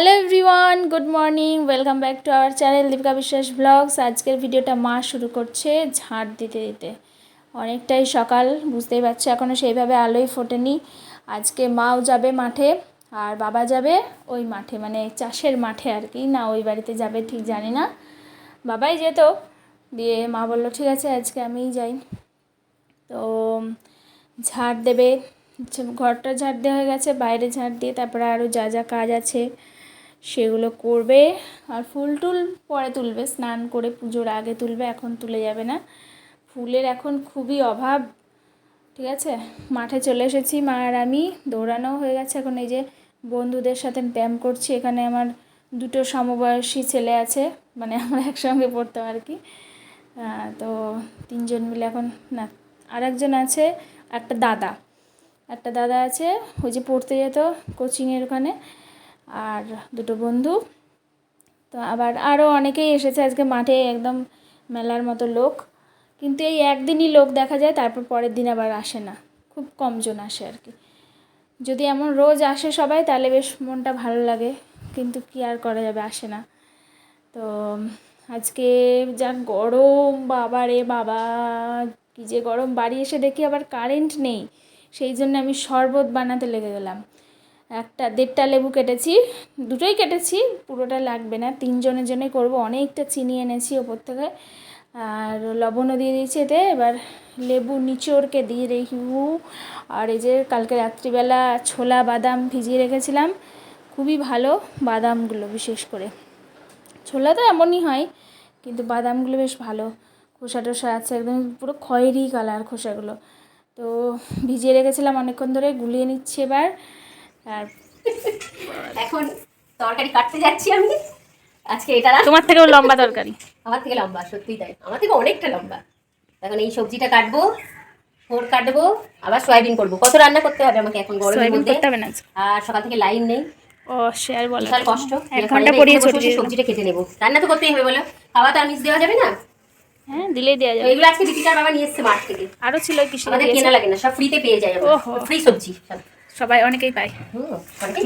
Hello everyone good morning welcome back to our channel Dipika Biswas vlogs আজকের ভিডিওটা মা শুরু করছে ঝাঁট দিতে দিতে। অনেকটাই সকাল, বুঝতেই পারছ এখনও সেইভাবে আলোই ফোটেনি। আজকে মাও যাবে মাঠে, আর বাবা যাবে ওই মাঠে মানে চাষের মাঠে আর কি। না, ওই বাড়িতে যাবে, ঠিক জানি না। বাবাই যেত, দিয়ে মা বলল, ঠিক আছে, আজকে আমিই যাই। তো ঝাড় দেবে, ঘরটা ঝাড় দেওয়া হয়ে গেছে, বাইরে ঝাড় দিয়ে তারপরে আরও যা যা কাজ আছে সেগুলো করবে আর ফুল টুল পরে তুলবে, স্নান করে পুজোর আগে তুলবে, এখন তুলে যাবে না। ফুলের এখন খুবই অভাব, ঠিক আছে? মাঠে চলে এসেছি মা আর আমি দৌড়ানো হয়ে গেছে। এখন এই যে বন্ধুদের সাথে ব্যায়াম করছি, এখানে আমার দুটো সমবয়সী ছেলে আছে মানে আমরা একসঙ্গে পড়তাম আর কি। তো তিনজন মিলে এখন, না আর একজন আছে, একটা দাদা। একটা দাদা আছে, ওই যে পড়তে যেত কোচিংয়ের ওখানে। আর দুটো বন্ধু। তো আবার আরও অনেকেই এসেছে আজকে মাঠে, একদম মেলার মতো লোক। কিন্তু এই একদিনই লোক দেখা যায়, তারপর পরের দিন আবার আসে না। খুব কমজন আসে আর কি। যদি এমন রোজ আসে সবাই, তাহলে বেশ মনটা ভালো লাগে। কিন্তু কি আর করা যাবে, আসে না। তো আজকে যা গরম, বাবা রে বাবা, কী যে গরম। বাড়ি এসে দেখি আবার কারেন্ট নেই। সেই জন্য আমি শরবত বানাতে লেগে গেলাম। একটা দেড়টা লেবু কেটেছি, দুটোই কেটেছি, পুরোটা লাগবে না, তিনজনের জন্যই করব। অনেকটা চিনি এনেছি ওপর থেকে, আর লবণও দিয়ে দিয়েছি এতে। এবার লেবু নিচোড়কে দিয়ে রেখু আর এই যে কালকে রাত্রিবেলা ছোলা বাদাম ভিজিয়ে রেখেছিলাম, খুবই ভালো বাদামগুলো বিশেষ করে। ছোলা তো এমনই হয়, কিন্তু বাদামগুলো বেশ ভালো খোসা টোসা আছে একদম, পুরো খয়েরি কালার খোসাগুলো। তো ভিজিয়ে রেখেছিলাম অনেকক্ষণ ধরে, গুলিয়ে নিচ্ছি এবার। আর এখন তরকারি কাটতে যাচ্ছি আমি। আজকে এটা তোমার থেকেও লম্বা তরকারি। আমার থেকে লম্বা সত্যিই তাই। আমার থেকে অনেকটা লম্বা। এখন এই সবজিটা কাটবো ফোর কাটবো আবার সয়াবিন করব। কত রান্না করতে হবে আমাকে এখন গরমের মধ্যে। আর সকাল থেকে লাইন নেই। ও আর বলো বিশাল কষ্ট। এক ঘণ্টা দিলাম। সবজিটা কেটে নেব। রান্না তো করতেই হবে বলো। খাওয়া তো আর মিস দেওয়া যাবে না? হ্যাঁ দিলেই দেওয়া যাবে। এগুলো আজকে দীপিকার বাবা নিয়ে এসছে মাঠ থেকে। আরও ছিল কিসে আমাদের কেনা লাগে না সব ফ্রিতে পেয়ে যায় ফ্রি সবজি সব। সবাই অনেকেই পায়।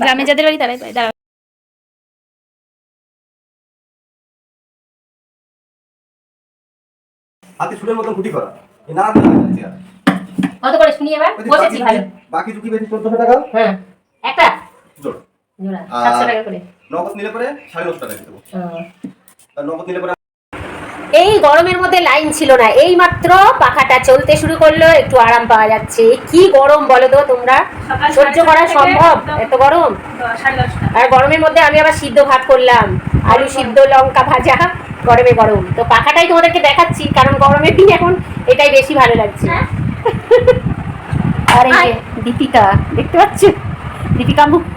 গ্রামে যাদের বাড়ি তারাই পায় দাঁড়াও। হাতে ছুলের মতন খুঁটি করা। এই নানা দিন লাগে চেয়ার। কত করে? শুনি এবার। বসেছি ভালো। বাকি চুকি বেশি চোদ্দশো টাকা হ্যাঁ একটা? জোর জোড়া। আর- সাতশো টাকা করে। নগদ নিলে পরে টাকা দেবো নগদ নিলে পরে এই গরমের মধ্যে লাইন ছিল না। এই মাত্র পাখাটা চলতে শুরু করল একটু আরাম পাওয়া যাচ্ছে। কি গরম বলো তো তোমরা? সহ্য করা সম্ভব? এত গরম? আর গরমের মধ্যে আমি আবার সিদ্ধ ভাত করলাম। আলু সিদ্ধ লঙ্কা ভাজা গরমে গরম। তো পাখাটাই তোমাদেরকে দেখাচ্ছি কারণ গরমের দিন এখন এটাই বেশি ভালো লাগছে। আর এই দীপিকা দেখতে পাচ্ছ? দীপিকা মুখ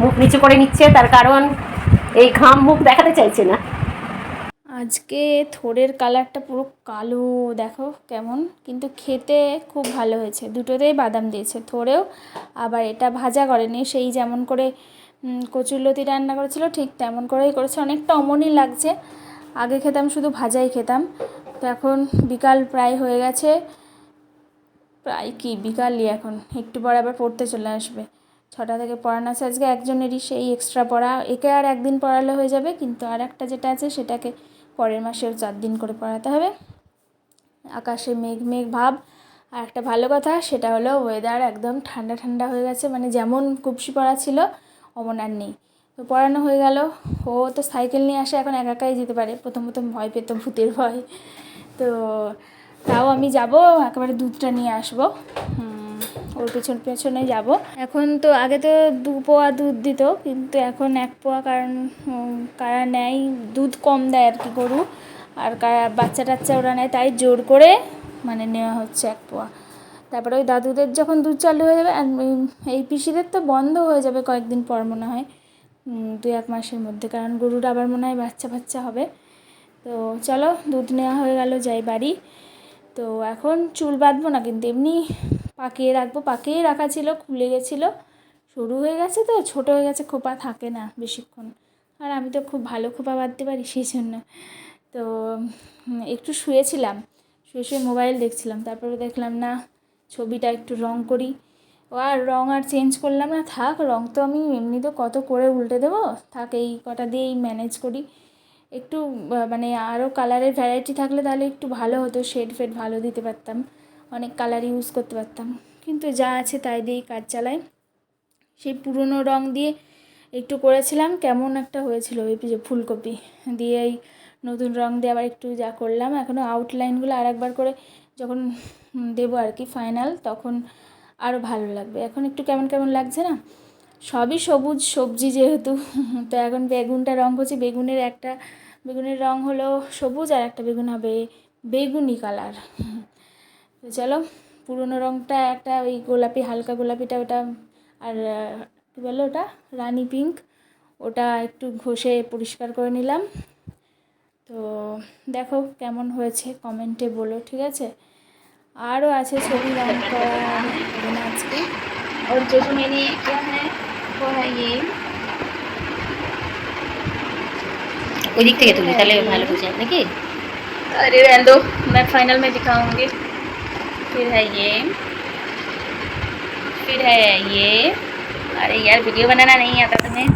মুখ নিচু করে নিচ্ছে তার কারণ এই ঘাম মুখ দেখাতে চাইছে না। আজকে থোড়ের কালারটা পুরো কালো, দেখো কেমন। কিন্তু খেতে খুব ভালো হয়েছে। দুটোতেই বাদাম দিয়েছে থোড়েও আবার এটা ভাজা করেনি, সেই যেমন করে কচুরলতি রান্না করেছিল, ঠিক তেমন করেই করেছে। অনেকটা অমনই লাগছে। আগে খেতাম, শুধু ভাজাই খেতাম। তো এখন বিকাল প্রায় হয়ে গেছে। প্রায় কি? বিকালই এখন। একটু পরে আবার পড়তে চলে আসবে। ছটা থেকে পড়ানো আছে আজকে একজনেরই সেই এক্সট্রা পড়া। একে আর একদিন পড়ালে হয়ে যাবে কিন্তু আর একটা যেটা আছে সেটাকে পরের মাসেও চার দিন করে পড়াতে হবে। আকাশে মেঘ মেঘ ভাব। আর একটা ভালো কথা সেটা হলো ওয়েদার একদম ঠান্ডা ঠান্ডা হয়ে গেছে মানে যেমন কুপসি পড়া ছিল অমন আর নেই। তো পড়ানো হয়ে গেল ও তো সাইকেল নিয়ে আসে এখন একা একাই যেতে পারে প্রথম প্রথম ভয় পেত ভূতের ভয়। তো তাও আমি যাব একেবারে দুধটা নিয়ে আসব। হুম, ওর পিছন পেছনে যাব। এখন তো আগে তো দু পোয়া দুধ দিত, কিন্তু এখন এক পোয়া কারণ কারা নেয়, দুধ কম দেয় আর কি গরু। আর কারা, বাচ্চা টাচ্চা ওরা নেয়, তাই জোর করে মানে নেওয়া হচ্ছে এক পোয়া। তারপরে ওই দাদুদের যখন দুধ চালু হয়ে যাবে এই- পিসিদের তো বন্ধ হয়ে যাবে কয়েকদিন পর মনে হয়। দু এক মাসের মধ্যে, কারণ গরুর আবার মনে হয় বাচ্চা বাচ্চা হবে। তো চলো, দুধ নেওয়া হয়ে গেল, যাই বাড়ি। তো এখন চুল বাঁধবো না, কিন্তু এমনি পাকিয়ে রাখব পাকিয়ে রাখা ছিল, খুলে গেছিল। শুরু হয়ে গেছে তো, ছোট হয়ে গেছে, খোপা থাকে না বেশিক্ষণ। আর আমি তো খুব ভালো খোপা বাঁধতে পারি সেই জন্য। তো একটু শুয়েছিলাম, শুয়ে শুয়ে মোবাইল দেখছিলাম, তারপরে দেখলাম, না, ছবিটা একটু রং করি। ও আর রং আর চেঞ্জ করলাম না, থাক, রং তো আমি এমনি তো কত করে উল্টে দেবো? থাক, এই কটা দিয়েই ম্যানেজ করি। একটু মানে আরও কালারের ভ্যারাইটি থাকলে তাহলে একটু ভালো হতো শেড ফেড ভালো দিতে পারতাম। অনেক কালার ইউজ করতে পারতাম। কিন্তু যা আছে তাই দিয়েই কাজ চালাই। সেই পুরনো রং দিয়ে একটু করেছিলাম, কেমন একটা হয়েছিল ওই যে ফুলকপি। দিয়ে এই নতুন রং দিয়ে আবার একটু যা করলাম এখনও আউটলাইনগুলো আর একবার করে যখন দেবো আর কি ফাইনাল তখন আরও ভালো লাগবে। এখন একটু কেমন কেমন লাগছে না? সবই সবুজ সবজি যেহেতু, তো এখন বেগুনটা রং করছি বেগুনের একটা, বেগুনের রং হলো সবুজ আর একটা বেগুন হবে বেগুনি কালার তো চলো পুরনো রংটা একটা ওই গোলাপি হালকা গোলাপিটা ওটা আর আহ, কী বলো ওটা রানি পিঙ্ক ওটা একটু ঘষে পরিষ্কার করে নিলাম তো দেখো কেমন হয়েছে কমেন্টে বলো ঠিক আছে আরও আছে ছবি রং করা হবে না আজকে और जो जो मैंने किया है वो है ये ওই দিক থেকে তুলি তাহলে ভালো বুঝে নাকি अरे रहने दो मैं फाइनल में दिखाऊंगी फिर है ये। फिर है ये। अरे यार, वीडियो बनाना नहीं आता तुम्हें।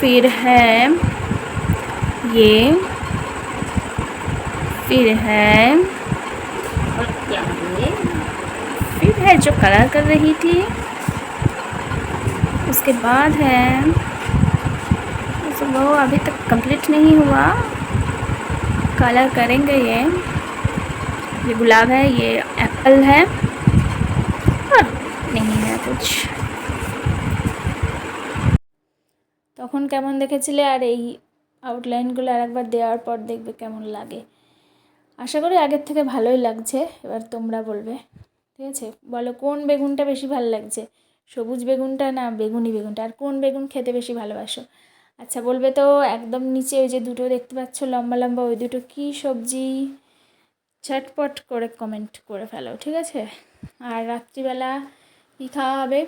फिर है ये। फिर है। और क्या है फिर है जो कलर कर रही थी। उसके बाद है। वो अभी तक कंप्लीट नहीं हुआ। कलर करेंगे ये ये गुलाब है ये एप्पल है और नहीं है कुछ তখন কেমন দেখেছিলে আর এই আউটলাইনগুলো আর একবার দেওয়ার পর দেখবে কেমন লাগে আশা করি আগের থেকে ভালোই লাগছে এবার তোমরা বলবে ঠিক আছে বলো কোন বেগুনটা বেশি ভালো লাগছে সবুজ বেগুনটা না বেগুনি বেগুনটা আর কোন বেগুন খেতে বেশি ভালোবাসো আচ্ছা বলবে তো একদম নিচে ওই যে দুটো দেখতে পাচ্ছ, লম্বা লম্বা ওই দুটো কী সবজি? ছটপট করে কমেন্ট করে ফেলো, ঠিক আছে? আর রাত্রিবেলা কী খাওয়া হবে?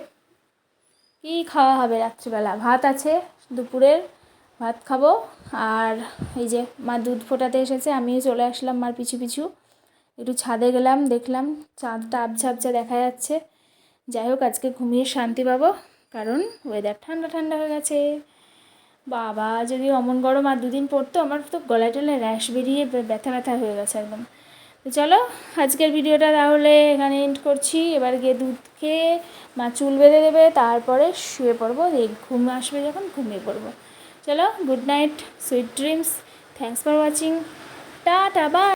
কী খাওয়া হবে রাত্রিবেলা? ভাত আছে দুপুরের, ভাত খাব। আর এই যে মা দুধ ফোটাতে এসেছে, আমিও চলে আসলাম মার পিছু পিছু। একটু ছাদে গেলাম, দেখলাম চাঁদটা আবছা আবছা দেখা যাচ্ছে। যাই হোক, আজকে ঘুমিয়ে শান্তি পাবো, কারণ ওয়েদার ঠান্ডা ঠান্ডা হয়ে গেছে। বাবা, যদি অমন গরম আর দুদিন পড়তো, আমার তো গলায় টলায় র্যাশ বেরিয়ে ব্যথা ব্যথা হয়ে গেছে একদম। তো চলো, আজকের ভিডিওটা তাহলে এখানে এন্ড করছি। এবার গিয়ে দুধ খেয়ে মা চুল বেঁধে দেবে, তারপরে শুয়ে পড়ব। ঘুম আসবে যখন ঘুমিয়ে পড়ব। চলো good night sweet dreams thanks for watching ta ta bye